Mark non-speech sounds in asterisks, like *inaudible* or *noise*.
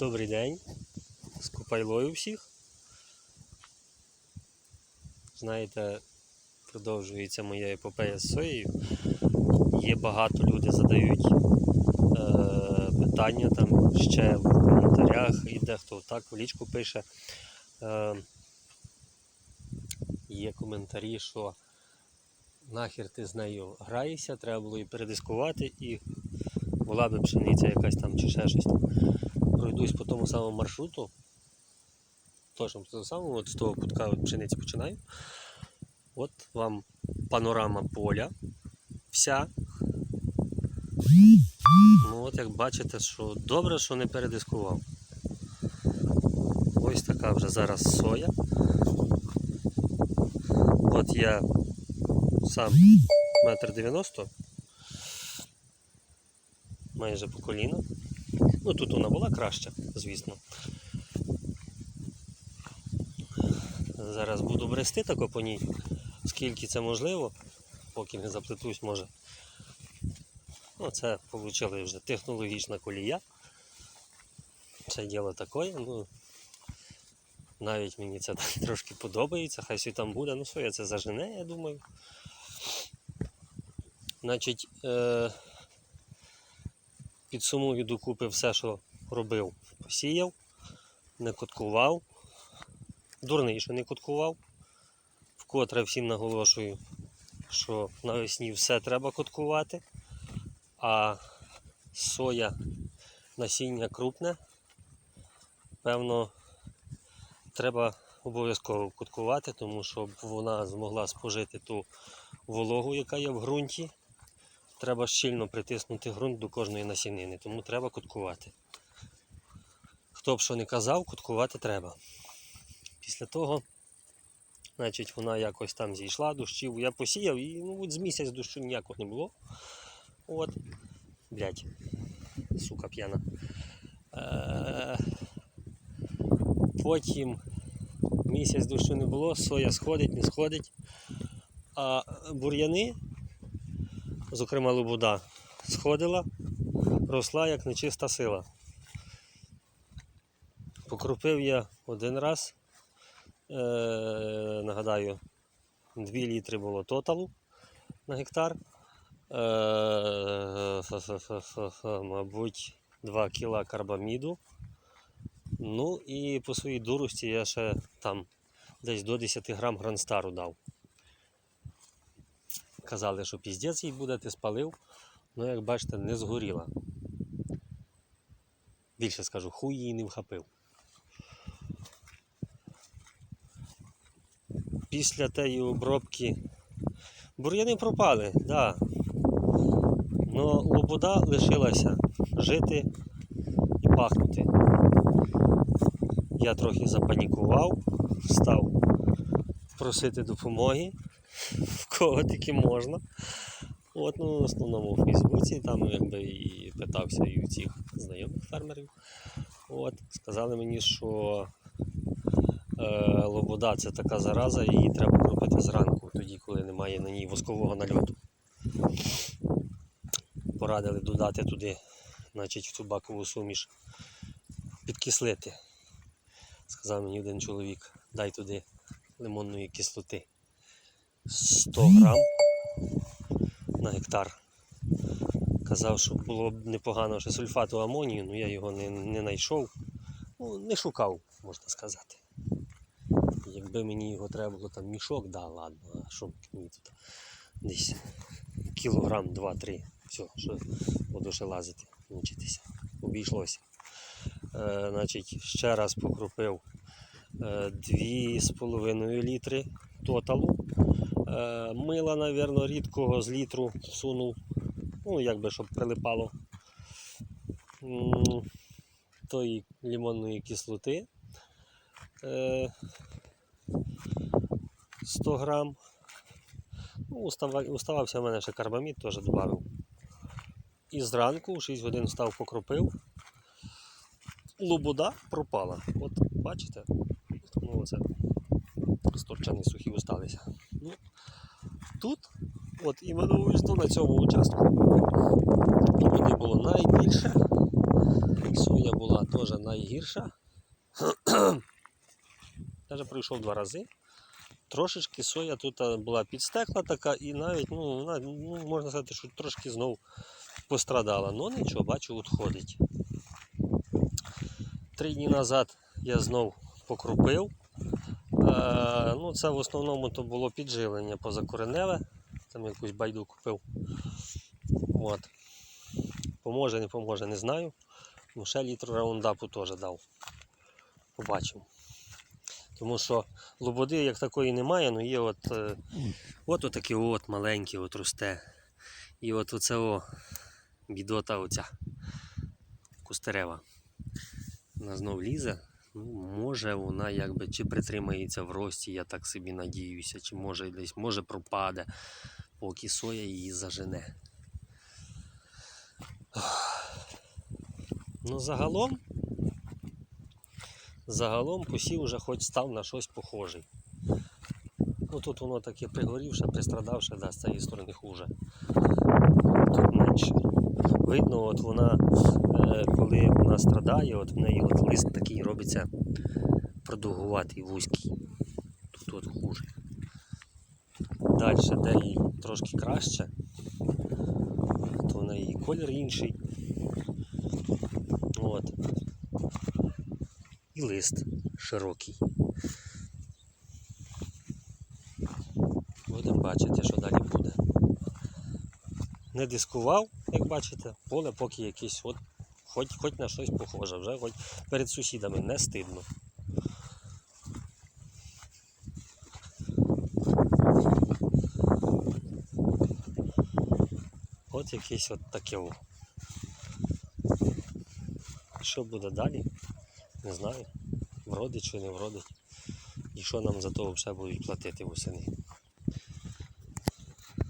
Добрий день. З Купайлою всіх. Знаєте, продовжується моя епопея з соєю. Є багато люди задають е, питання там ще в коментарях, і дехто так в лічку пише. Е, є коментарі, що нахер ти з нею граєшся, треба було її передискувати і була би пшениця якась там чи ще щось. Пройдусь по тому самому маршруту. Точно по тому самому, от з того кутка пшениці починаю. От вам панорама поля вся. Ну от як бачите, що добре, що не передискував. Ось така вже зараз соя. От я сам метр дев'яносто, майже по коліна. Ну тут вона була краща, звісно. Зараз буду брести тако по ній, скільки це можливо, поки не заплетусь, може. Ну, це отримали вже технологічна колія. Це діло таке. Ну, навіть мені це *laughs* трошки подобається, хай сі там буде, ну я це зажене, я думаю. Значить, е- підсумую докупи все, що робив. Посіяв, не коткував. Дурний, що не коткував. Вкотре всім наголошую, що навесні все треба коткувати, а соя насіння крупне, певно, треба обов'язково коткувати, тому щоб вона змогла спожити ту вологу, яка є в ґрунті. Треба щільно притиснути ґрунт до кожної насінини, тому треба коткувати. Хто б що не казав, коткувати треба. Після того, значить, вона якось там зійшла, дощів. Я посіяв і ну, от з місяць дощу ніякого не було. От, блядь, сука п'яна. Е- потім місяць дощу не було, соя сходить, не сходить. А бур'яни, зокрема лобода, сходила, росла як нечиста сила. Покропив я один раз, е, нагадаю, 2 літри було тоталу на гектар. Е, *laughs* мабуть, 2 кіла карбаміду. Ну і по своїй дурості я ще там десь до 10 грам гранстару дав. Казали, що піздець їй буде, ти спалив. Ну, як бачите, не згоріла. Більше скажу, хуй її не вхопив. Після тієї обробки бур'яни пропали, так. Да. Но лобода лишилася жити і пахнути. Я трохи запанікував, став просити допомоги, *laughs* в кого тільки можна. От, ну, в основному в Фейсбуці, там якби і питався і у цих знайомих фермерів. От, сказали мені, що е, лобода це така зараза, її треба кропити зранку, тоді, коли немає на ній воскового нальоту. Порадили додати туди, значить, в цю бакову суміш, підкислити. Сказав мені один чоловік, дай туди лимонної кислоти 100 грам на гектар. Казав, що було б непогано ще сульфату амонію, але я його не, не знайшов. Ну, не шукав, можна сказати. Якби мені його треба було там мішок, да, ладно, а що мені тут десь кілограм, два-три. Все, що буду ще лазити, мучитися. Обійшлося. Е, значить, ще раз покропив е, 2,5 літри тоталу. Е, мила, напевно, рідкого з літру всунув. Ну, якби щоб прилипало. Тої лимонної кислоти. Е, 100 грам. Ну, уставався в мене ще карбамід, теж додав. І зранку, в 6 годин встав, покропив. Лобода пропала. От бачите? Ну, оце сторчані сухі осталися. Ну, тут, от іменно ось на цьому участку, лободи було найбільше. Соя була теж найгірша. *clears throat* Даже пройшов два рази. Трошечки соя тут була підстекла така і навіть, ну, вона, ну, можна сказати, що трошки знов пострадала. Ну нічого, бачу, відходить. Три дні назад я знов покрупив. Е, ну, це в основному то було підживлення позакореневе. Там якусь байду купив. От. Поможе, не поможе, не знаю. Ну, ще літр раундапу теж дав. Побачимо. Тому що лободи як такої немає, ну є от, е, от отакі от маленькі от росте. І от оце о, бідота оця кустерева. Вона знов лізе. Ну, може вона якби чи притримається в рості, я так собі надіюся, чи може десь може пропаде, поки соя її зажене. Ну, загалом, загалом посів вже хоч став на щось похожий. Ну тут воно таке пригорівше, пристрадавше, да, з цієї сторони хуже. Тут менше. Видно, от вона, коли вона страдає, от в неї от лист такий робиться продовгуватий, вузький. Тут от хуже. Далі, де їй трошки краще, то в неї колір інший. От. І лист широкий. Будемо бачити, що далі буде. Не дискував, як бачите, поле поки якесь, от, хоч, хоч на щось похоже, вже хоч перед сусідами не стидно. От якесь от таке. о. Що буде далі? Не знаю. Вродить чи не вродить. І що нам за того все будуть платити восени.